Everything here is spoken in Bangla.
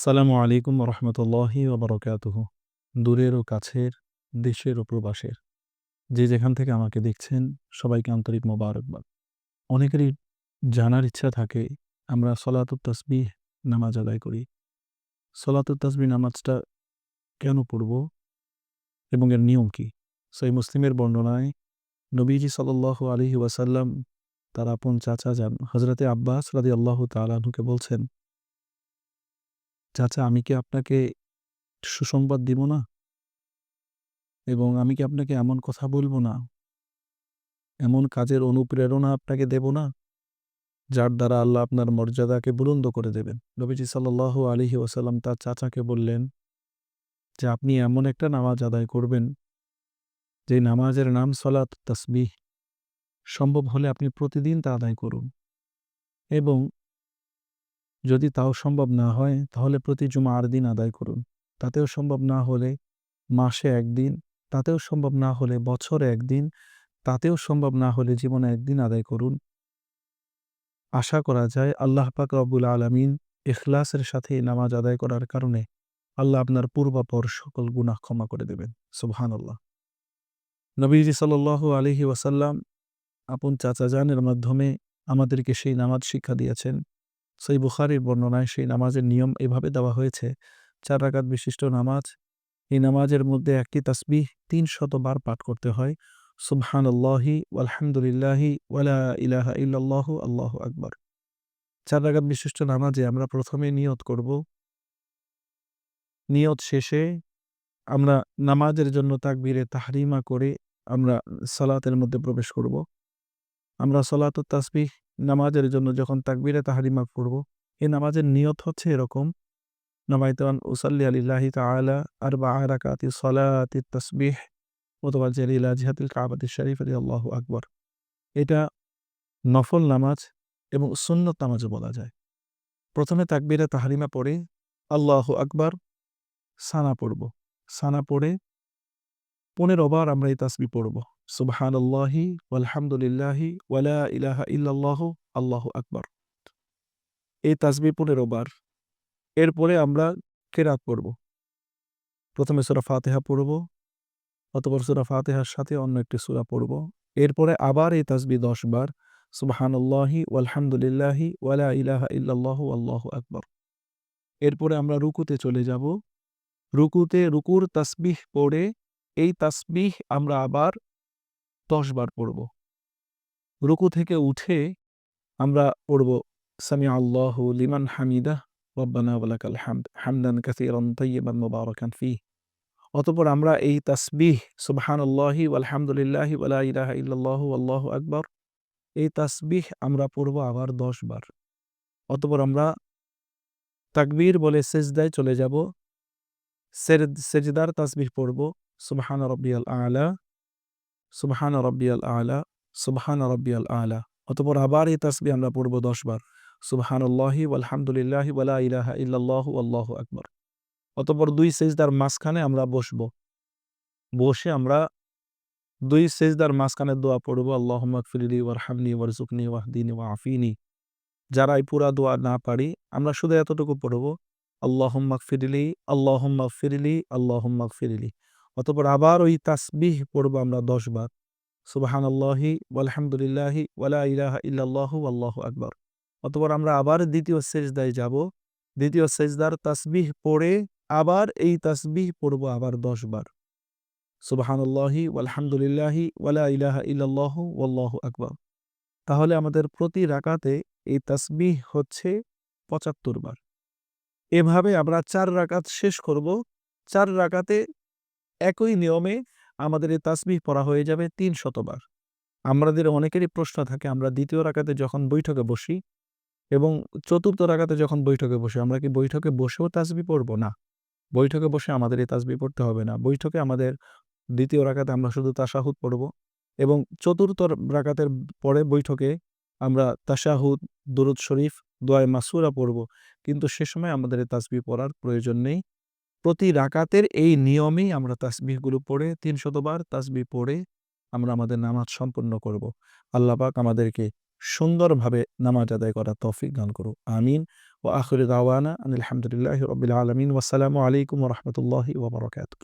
আসসালামু আলাইকুম রহমতুল্লাহি ওবরকাতুহ। দূরের ও কাছের, দেশের ও প্রবাসের। যে যেখান থেকে আমাকে দেখছেন, সবাইকে আন্তরিক মোবারকবাদ। অনেকেরই জানার ইচ্ছা থাকে, আমরা সলাতুত তসবিহ নামাজ আদায় করি। সলাতুত তসবিহ নামাজটা কেন পড়ব এবং এর নিয়ম কি? সই মুসলিমের বর্ণনায় নবীজি সাল্লাহ আলহি ওয়াসাল্লাম তার আপন চাচা যান হজরতে আব্বাস রাদি আল্লাহ তালাহুকে বলছেন চাচা, আমি কি আপনাকে সুসংবাদ দিব না? এবং আমি কি আপনাকে এমন কথা বলব না? এমন কাজের অনুপ্রেরণা আপনাকে দেব না? যার দ্বারা আল্লাহ আপনার মর্যাদাকে বুলন্দ করে দেবেন। নবীজি সাল্লাহ আলহি ওসাল্লাম তার চাচাকে বললেন যে, আপনি এমন একটা নামাজ আদায় করবেন, যে নামাজের নাম সলাত তসবিহ। সম্ভব হলে আপনি প্রতিদিন তা আদায় করুন এবং যদি তাও সম্ভব না হয়, তাহলে প্রতি জুমার দিন আদায় করুন। তাতেও সম্ভব না হলে মাসে একদিন তাতেও সম্ভব না হলে বছরে একদিন তাতেও সম্ভব না হলে জীবনে একদিন আদায় করুন। আশা করা যায় আল্লাহ পাক রব্বুল আলমিন ইখলাসের সাথে নামাজ আদায় করার কারণে আল্লাহ আপনার পূর্বাপর সকল গুনাহ ক্ষমা করে দেবেন। সুবহান আল্লাহ নবীজি সাল আলহি ওয়াসাল্লাম আপন চাচা জানের মাধ্যমে আমাদেরকে সেই নামাজ শিক্ষা দিয়েছেন। সেই বুখারির বর্ণনায় সেই নামাজের নিয়ম এভাবে দেওয়া হয়েছে, চার রাকাত বিশিষ্ট নামাজ। এই নামাজের মধ্যে একটি তাসবিহ তিন শতবার পাঠ করতে হয়। সুবহান আল্লাহি আলহামদুলিল্লাহি ওয়ালা ইলাহা আল্লাহ আকবর। চার রাকাত বিশিষ্ট নামাজে আমরা প্রথমে নিয়ত করব। নিয়ত শেষে আমরা নামাজের জন্য তাকবীরে তাহরিমা করে আমরা সালাতের মধ্যে প্রবেশ করব। আমরা সলাত তাসবিহ নামাজের জন্য যখন তাকবিরে তাহারিমা পড়ব, এই নামাজের নিয়ত হচ্ছে এরকম। নামাইতান উসাল্লি আলিল্লাহি তালা আর বা আরাকাতি সলাতি তসবিহ অথবা জেলিলা জিহাতুল কাবাতি শরীফ আলী আল্লাহ আকবর। এটা নফল নামাজ এবং সুন্নত নামাজও বলা যায়। প্রথমে তাকবিরে তাহারিমা পড়ে আল্লাহ আকবর সানা পড়ব। সানা পড়ে পনেরো বার আমরা এই তাসবি পড়ব। সুবহান আল্লাহি আলহামদুলিল্লাহি ওয়ালা ইলাহা আল্লাহ আকবর। এই তাসবি পনেরো বার। এরপরে আমরা কেরাত পড়ব। প্রথমে সুরা ফাতেহা পড়ব, অতপর সুরা ফাতেহার সাথে অন্য একটি সুরা পড়ব। এরপরে আবার এই তাসবি দশ বার। সুবহান আল্লাহি আলহামদুলিল্লাহি ওয়ালা ইলাহা ইল্লাল্লাহ, আল্লাহ আকবর। এরপরে আমরা রুকুতে চলে যাব। রুকুতে রুকুর তাসবিহ পড়ে এই তাসবিহ আমরা আবার দশ বার পড়ব। রুকু থেকে উঠে আমরা পড়ব সামি আল্লাহ লিমান হামিদা রব্বানা হামদ, হামদান ফি অতঃপর আমরা এই তাসবিহ ইলাহা ইল্লাল্লাহু আল্লাহু আকবার, এই তাসবিহ আমরা পড়ব আবার দশ বার। অতঃপর আমরা তাকবীর বলে সেজদায় চলে যাব সেজদার তাসবিহ পড়ব। সুবহান রব্বিয়াল আলা সুবহান রব্বিয়াল আলা সুবহান রব্বিয়াল আলা অতপর আবার এই তাসবি আমরা পড়ব দশবার সুবহান আল্লাহি আলহামদুলিল্লাহি ওয়ালা ইলাহা ইল্লাল্লাহ আল্লাহ আকবর অতপর দুই সেজদার মাঝখানে আমরা বসবো। বসে আমরা দুই সেজদার মাঝখানে দোয়া পড়ব আল্লাহ মকফিলি ওয়ারহামনি ওয়ারজুকনি ওয়াহদিনী ওয়া আফিনি। যারা এই পুরা দোয়া না পারি, আমরা শুধু এতটুকু পড়ব আল্লাহ মকফিরিলি আল্লাহ মকফিরিলি আল্লাহ মকফিরিলি অতপর আবার ওই তাসবিহ পড়ব আমরা দশ বার। সুবাহান আল্লাহি আলহামদুলিল্লাহি ওয়ালা ইলাহা আল্লাহ আকবর। অতপর আমরা আবার দ্বিতীয় সেজদায় যাব। দ্বিতীয় সেজদার তাসবিহ পড়ে আবার এই তাসবিহ পড়ব আবার দশ বার। সুবাহান আল্লাহি আলহামদুলিল্লাহি ওয়ালা ইলাহা ইল্লাল্লাহু আল্লাহ আকবর। তাহলে আমাদের প্রতি রাকাতে এই তাসবিহ হচ্ছে পঁচাত্তর বার। এভাবে আমরা চার রাকাত শেষ করব। চার রাকাতে একই নিয়মে আমাদের এই তাসবিহ পড়া হয়ে যাবে তিন শতবার। আমাদের অনেকেরই প্রশ্ন থাকে, আমরা দ্বিতীয় রাখাতে যখন বৈঠকে বসি এবং চতুর্থ রাখাতে যখন বৈঠকে বসি, আমরা কি বৈঠকে বসেও তাসবি পড়ব? না। বৈঠকে বসে আমাদের এই তাসবি পড়তে হবে না। বৈঠকে আমাদের দ্বিতীয় রাখাতে আমরা শুধু তাসাহুদ পড়ব এবং চতুর্থ রাকাতের পরে বৈঠকে আমরা তাসাহুদ দুরুদ শরীফ, দোয়ায় মাসুরা পড়ব। কিন্তু সে সময় আমাদের এই তাসবি পড়ার প্রয়োজন নেই। প্রতি রাকাতের এই নিয়মেই আমরা তাসবিহগুলো পড়ে, তিন শতবার তাসবি পড়ে আমরা আমাদের নামাজ সম্পন্ন করব। আল্লাহ পাক আমাদেরকে সুন্দরভাবে নামাজ আদায় করা তৌফিক দান করুক। আমিন। ও আখরি দাওয়ানা আলহামদুলিল্লাহ রবিল আলমিন। ওসালামু আলাইকুম রহমতুল্লাহ ওবরাকাতু